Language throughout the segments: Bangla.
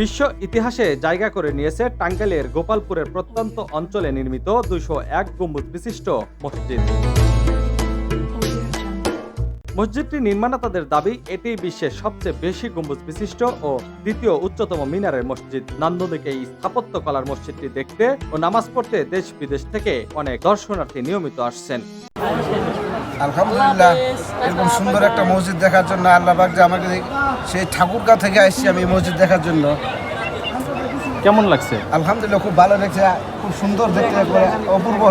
বিশ্ব ইতিহাসে জায়গা করে নিয়েছে টাঙ্গাইলের গোপালপুরের প্রত্যন্ত অঞ্চলে নির্মিত দুইশো এক গম্বুজ বিশিষ্ট মসজিদ। মসজিদটি নির্মাতাদের দাবি, এটি বিশ্বের সবচেয়ে বেশি গম্বুজ বিশিষ্ট ও দ্বিতীয় উচ্চতম মিনারের মসজিদ। নান্দনিক এই স্থাপত্য কলার মসজিদটি দেখতে ও নামাজ পড়তে দেশ বিদেশ থেকে অনেক দর্শনার্থী নিয়মিত আসছেন। আলহামদুলিল্লাহ, এরকম সুন্দর একটা মসজিদ দেখার জন্য আল্লাহ পাক যে আমাকে সেই ঠাকুরগাঁ থেকে আসছি আমি মসজিদ দেখার জন্য। কেমন লাগছে? আলহামদুলিল্লাহ খুব ভালো লাগছে খুব সুন্দর দেখতে একবারে অপূর্ব।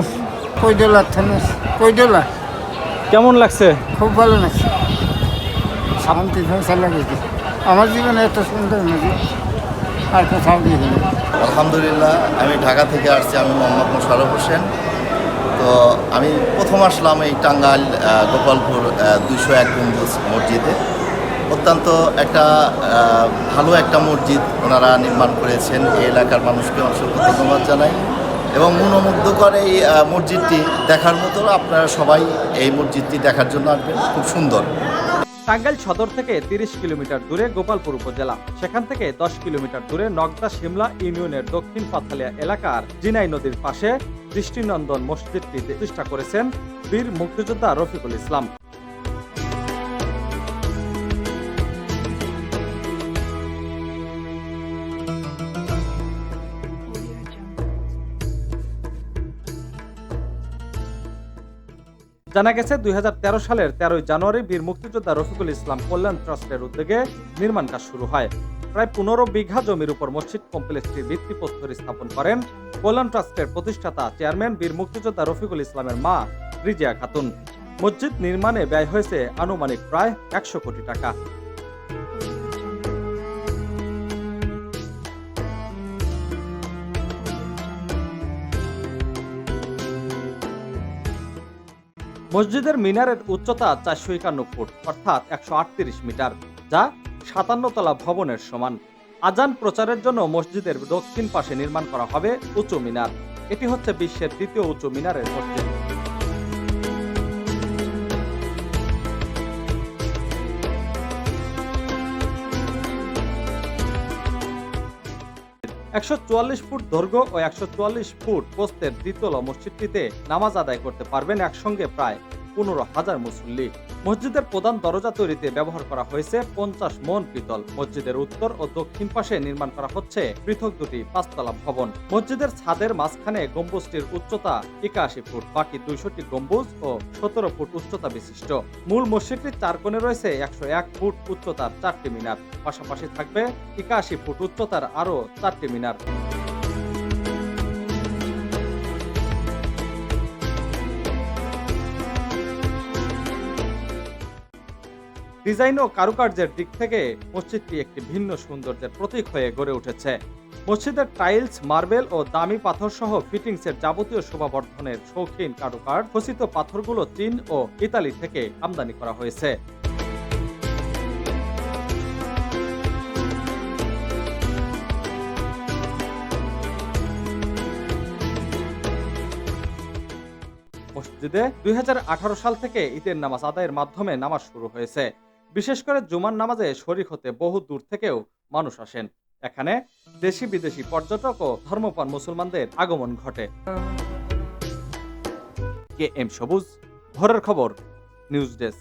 কইডলা কেমন লাগছে? খুব ভালো লাগছে। শান্তি লাগেছে আমার জীবনে এত সুন্দর নদী আর কোথাও দিয়ে আলহামদুলিল্লাহ আমি ঢাকা থেকে আসছি আমি মোহাম্মদ মোশারফ হোসেন। তো আমি প্রথম আসলাম এই টাঙ্গাইল গোপালপুর দুইশো এক গম্বুজ মসজিদে। অত্যন্ত একটা ভালো একটা মসজিদ ওনারা নির্মাণ করেছেন। এই এলাকার মানুষকে অসংখ্য ধন্যবাদ জানাই। এবং মনোমুগ্ধকর এই মসজিদটি দেখার মতো আপনারা সবাই এই মসজিদটি দেখার জন্য আসবেন। খুব সুন্দর। টাঙ্গাইল সদর থেকে তিরিশ কিলোমিটার দূরে গোপালপুর উপজেলা। সেখান থেকে দশ কিলোমিটার দূরে নগদা শিমলা ইউনিয়নের দক্ষিণ পাথালিয়া এলাকার জিনাই নদীর পাশে দৃষ্টিনন্দন মসজিদটি প্রতিষ্ঠা করেছেন বীর মুক্তিযোদ্ধা রফিকুল ইসলাম। জানা গেছে, দুই হাজার তেরো সালের তেরোই জানুয়ারি বীর মুক্তিযোদ্ধা রফিকুল ইসলাম কল্যাণ ট্রাস্টের উদ্যোগে নির্মাণ কাজ শুরু হয়। প্রায় পনেরো বিঘা জমির উপর মসজিদ কমপ্লেক্সটির ভিত্তিপ্রস্তর স্থাপন করেন কল্যাণ ট্রাস্টের প্রতিষ্ঠাতা চেয়ারম্যান বীর মুক্তিযোদ্ধা রফিকুল ইসলামের মা রিজিয়া খাতুন। মসজিদ নির্মাণে ব্যয় হয়েছে আনুমানিক প্রায় একশো কোটি টাকা। মসজিদের মিনারের উচ্চতা চারশো একান্ন ফুট, অর্থাৎ একশো আটত্রিশ মিটার, যা সাতান্ন তলা ভবনের সমান। আজান প্রচারের জন্য মসজিদের দক্ষিণ পাশে নির্মাণ করা হবে উঁচু মিনার। এটি হচ্ছে বিশ্বের দ্বিতীয় উঁচু মিনারের মসজিদ। একশো চুয়াল্লিশ ফুট দৈর্ঘ্য ও একশো চুয়াল্লিশ ফুট প্রস্তের দ্বিতল মসজিদটিতে নামাজ আদায় করতে পারবেন একসঙ্গে প্রায় পনেরো হাজার মুসল্লি। মসজিদের প্রধান দরজা তৈরিতে ব্যবহার করা হয়েছে পঞ্চাশ মন পিতল। মসজিদের উত্তর ও দক্ষিণ পাশে নির্মাণ করা হচ্ছে পৃথক দুটি পাঁচতলা ভবন। মসজিদের ছাদের মাঝখানে গম্বুজটির উচ্চতা একাশি ফুট, বাকি দুইশোটি গম্বুজ ও সতেরো ফুট উচ্চতা বিশিষ্ট। মূল মসজিদটির চার কোণে রয়েছে একশো এক ফুট উচ্চতার চারটি মিনার। পাশাপাশি থাকবে একাশি ফুট উচ্চতার আরও চারটি মিনার। ডিজাইন ও কারুকার্যের দিক থেকে মসজিদটি একটি ভিন্ন সৌন্দর্যের প্রতীক হয়ে গড়ে উঠেছে। মসজিদের টাইলস, মার্বেল ও দামি পাথর সহ ফিটিংসের যাবতীয় শোভাবর্ধনের শৌখিন কারুকার খচিত পাথরগুলো চীন ও ইতালি থেকে আমদানি করা হয়েছে। মসজিদে দুই হাজার আঠারো সাল থেকে ঈদের নামাজ আদায়ের মাধ্যমে নামাজ শুরু হয়েছে। বিশেষ করে জুমার নামাজে শরিক হতে বহু দূর থেকেও মানুষ আসেন। এখানে দেশি বিদেশি পর্যটক ও ধর্মপ্রাণ মুসলমানদের আগমন ঘটে। কে এম সবুজ, ভোরের খবর, নিউজ ডেস্ক।